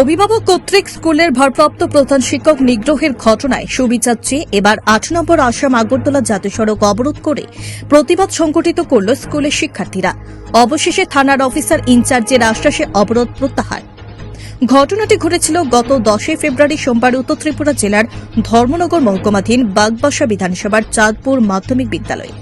অভিভাবক কর্তৃক স্কুলের ভারপ্রাপ্ত প্রধান শিক্ষক নিগ্রহের ঘটনায় সুবিচার চেয়ে এবার আট নম্বর আসাম আগরতলা জাতীয় সড়ক অবরোধ করে প্রতিবাদ সংগঠিত করল স্কুলের শিক্ষার্থীরা। অবশেষে থানার অফিসার ইনচার্জের আশ্বাসে অবরোধ প্রত্যাহার। ঘটনাটি ঘটেছিল গত দশই ফেব্রুয়ারি সোমবার উত্তর ত্রিপুরা জেলার ধর্মনগর মহকুমাধীন বাগবাসা বিধানসভার চাঁদপুর মাধ্যমিক বিদ্যালয়ে।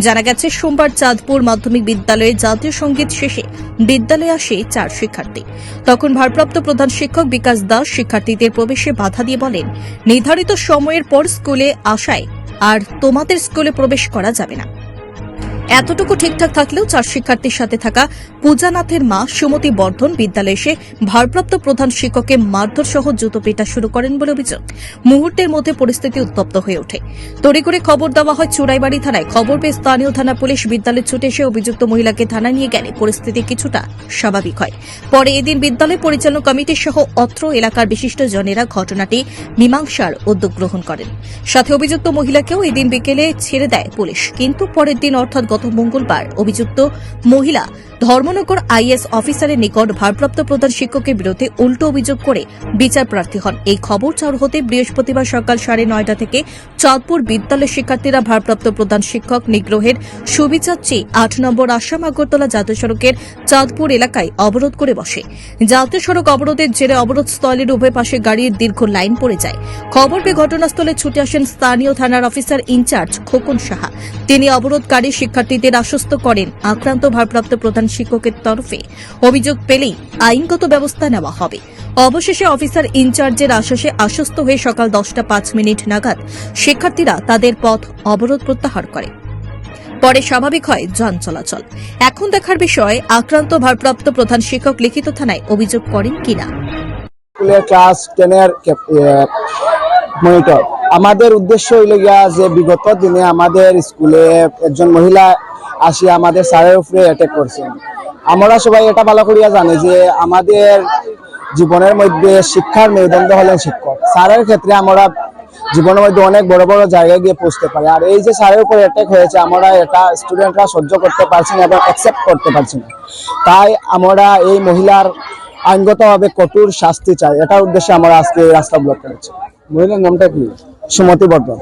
জানা গেছে, সোমবার চাঁদপুর মাধ্যমিক বিদ্যালয়ে জাতীয় সংগীত শেষে বিদ্যালয়ে আসে চার শিক্ষার্থী। তখন ভারপ্রাপ্ত প্রধান শিক্ষক বিকাশ দাস শিক্ষার্থীদের প্রবেশে বাধা দিয়ে বলেন, নির্ধারিত সময়ের পর স্কুলে আসায় আর তোমাদের স্কুলে প্রবেশ করা যাবে না। এতটুকু ঠিকঠাক থাকলেও চার শিক্ষার্থীর সাথে থাকা পূজানাথের মা সুমতি বর্ধন বিদ্যালয়ে এসে ভারপ্রাপ্ত প্রধান শিক্ষককে মারধর সহ জুতো পেটা শুরু করেন বলে অভিযোগ। মুহূর্তের মধ্যে পরিস্থিতি উত্তপ্ত হয়ে ওঠে। তড়িঘড়ি খবর দেওয়া হয়, চুড়াইবাড়ি থানায় খবর পেয়ে স্থানীয় থানা পুলিশ বিদ্যালয়ে ছুটে এসে অভিযুক্ত মহিলাকে থানা নিয়ে গেলে পরিস্থিতি কিছুটা স্বাভাবিক হয়। পরে এদিন বিদ্যালয় পরিচালনা কমিটি সহ অত্র এলাকার বিশিষ্ট জনেরা ঘটনাটি মীমাংসার উদ্যোগ গ্রহণ করেন। সাথে অভিযুক্ত মহিলাকেও এদিন বিকেলে ছেড়ে দেয় পুলিশ। কিন্তু পরের দিন অর্থাৎ গত মঙ্গলবার অভিযুক্ত মহিলা ধর্মনগর আইএস অফিসারের নিকট ভারপ্রাপ্ত প্রধান শিক্ষকের বিরুদ্ধে উল্টো অভিযোগ করে বিচার প্রার্থী হন। এই খবর চাউর হতে বৃহস্পতিবার সকাল সাড়ে নয়টা থেকে চাঁদপুর বিদ্যালয় শিক্ষার্থীরা ভারপ্রাপ্ত প্রধান শিক্ষক নিগ্রহের সুবিচার চেয়ে আট নম্বর আসাম আগরতলা জাতীয় সড়কের চাঁদপুর এলাকায় অবরোধ করে বসে। জাতীয় সড়ক অবরোধের জেরে অবরোধ স্থলের উভয় পাশে গাড়ির দীর্ঘ লাইন পড়ে যায়। খবর পেয়ে ঘটনাস্থলে ছুটে আসেন স্থানীয় থানার অফিসার ইনচার্জ খোকন সাহা। তিনি অবরোধকারী শিক্ষার্থীদের আশ্বস্ত করেন আক্রান্ত ভারপ্রাপ্ত প্রধান শিক্ষকের তরফে। অভিযোগ পেলেই আইনগত ব্যবস্থা নেওয়া হবে। অবশেষে অফিসার ইনচার্জের আশ্বাসে আশ্বস্ত হয়ে সকাল দশটা পাঁচ মিনিট নাগাদ শিক্ষার্থীরা তাদের পথ অবরোধ প্রত্যাহার করে। পরে স্বাভাবিক হয় যান চলাচল। এখন দেখার বিষয়, আক্রান্ত ভারপ্রাপ্ত প্রধান শিক্ষক লিখিত থানায় অভিযোগ করেন কিনা? ক্লাস টেনের মনিটর। আমাদের উদ্দেশ্য হইল গিয়া যে বিগত দিনে আমাদের স্কুলে একজন মহিলা আসি আমাদের স্যারের উপরে অ্যাটাক করছেন আমরা সবাই এটা ভালো করিয়া জানি যে আমাদের জীবনের মধ্যে শিক্ষার মেরুদণ্ড হলেন শিক্ষক। স্যারের ক্ষেত্রে আমরা জীবনের মধ্যে অনেক বড় বড় জায়গায় গিয়ে পৌঁছতে পারি। আর এই যে স্যারের উপর অ্যাটাক হয়েছে, আমরা এটা স্টুডেন্টরা সহ্য করতে পারছি না এবং অ্যাকসেপ্ট করতে পারছি না। তাই আমরা এই মহিলার আইনগতভাবে কঠোর শাস্তি চাই। এটার উদ্দেশ্যে আমরা আজকে এই রাস্তা ব্লক করেছি। মহিলার নামটা কি? সুমতি বর্ধন।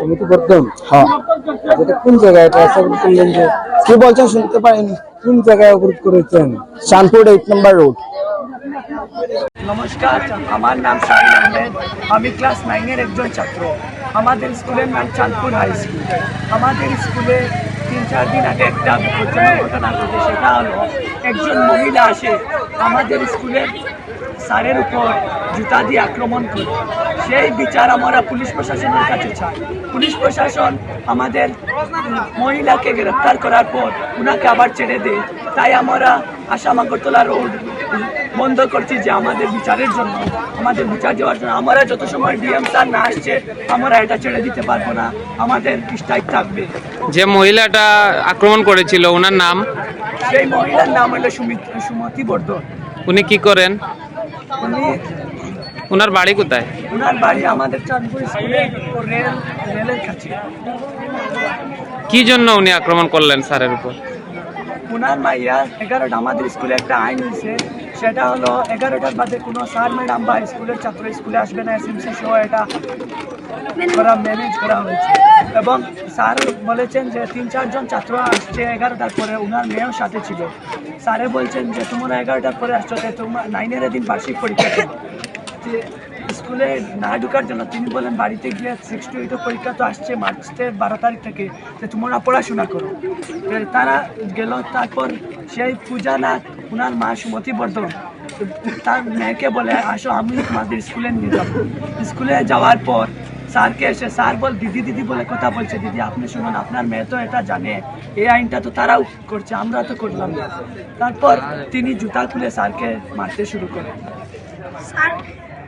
সমিতি বর্ধন? হ্যাঁ। এটা কোন জায়গায়? এটা শুনলেন যে কি বলছেন? শুনতে পারিনি। কোন জায়গায় অবরোধ করেছেন? Chandpur eight number road. নমস্কার আমার নাম শাহিন আহমেদ। আমি ক্লাস নাইনের একজন ছাত্র। আমাদের স্কুলের নাম চাঁদপুর হাই স্কুল। আমাদের স্কুলে তিন চার দিন আগে একটা বিপজ্জনক ঘটনা ঘটে সেটা হলো একজন মহিলা আসে আমাদের স্কুলের স্যারের উপর জুতা দিয়ে আক্রমণ করে। সেই বিচার আমরা পুলিশ প্রশাসনের কাছে চাই। পুলিশ প্রশাসন আমাদের মহিলাকে গ্রেপ্তার করার পর উনাকে আবার ছেড়ে দেয়। তাই আমরা আসাম আগরতলা রোড বন্ধ করছি যে আমাদের বিচারের জন্য আমাদের বিচার দেওয়ার জন্য। আমরা যত সময় ডিএম স্যার না আসছে আমরা এটা ছেড়ে দিতে পারব না। আমাদের স্ট্রাইক থাকবে। যে মহিলাটা আক্রমণ করেছিল ওনার নাম? সেই মহিলার নাম হলো সুমিত সুমতি বর্ধন। উনি কি করেন? উনি ওনার বাড়ি কোথায়? ওনার বাড়ি আমাদের চাঁদপুর স্কুলে রেল রেলের কাছে। কি জন্য উনি আক্রমণ করলেন স্যারের উপর? ওনার মাইয়া এগারোটা আমাদের স্কুলে একটা আইন হয়েছে সেটা হলো এগারোটার বাদে কোনো স্যার ম্যাডাম বা স্কুলের ছাত্র স্কুলে আসবে না এসএমসি সহ এটা করা ম্যানেজ করা হয়েছে। এবং স্যার বলেছেন যে তিন চারজন ছাত্র আসছে এগারোটার পরে ওনার মেয়েও সাথে ছিল। স্যারে বলছেন যে তোমরা এগারোটার পরে আসছো তোমার নাইনের দিন বার্ষিক পরীক্ষা যে স্কুলে না ঢোকার জন্য তিনি বলেন, বাড়িতে গিয়ে সিক্স টু এইটের পরীক্ষা তো আসছে মার্চের বারো তারিখ থেকে। যে তোমরা পড়াশোনা করো। তারা গেল, তারপর সেই পূজা নাথ ওনার মা সুমতি বর্ধন, তার মেয়েকে বলে, আসো, আমি তোমাদের স্কুলে নিয়ে যাব। স্কুলে যাওয়ার পর স্যারকে এসে, স্যার বল, দিদি দিদি বলে কথা বলছে। দিদি, আপনি শুনুন, আপনার মেয়ে তো এটা জানে। এই আইনটা তো তারাও করছে, আমরা তো করলাম না। তারপর তিনি জুতা খুলে স্যারকে মারতে শুরু করেন।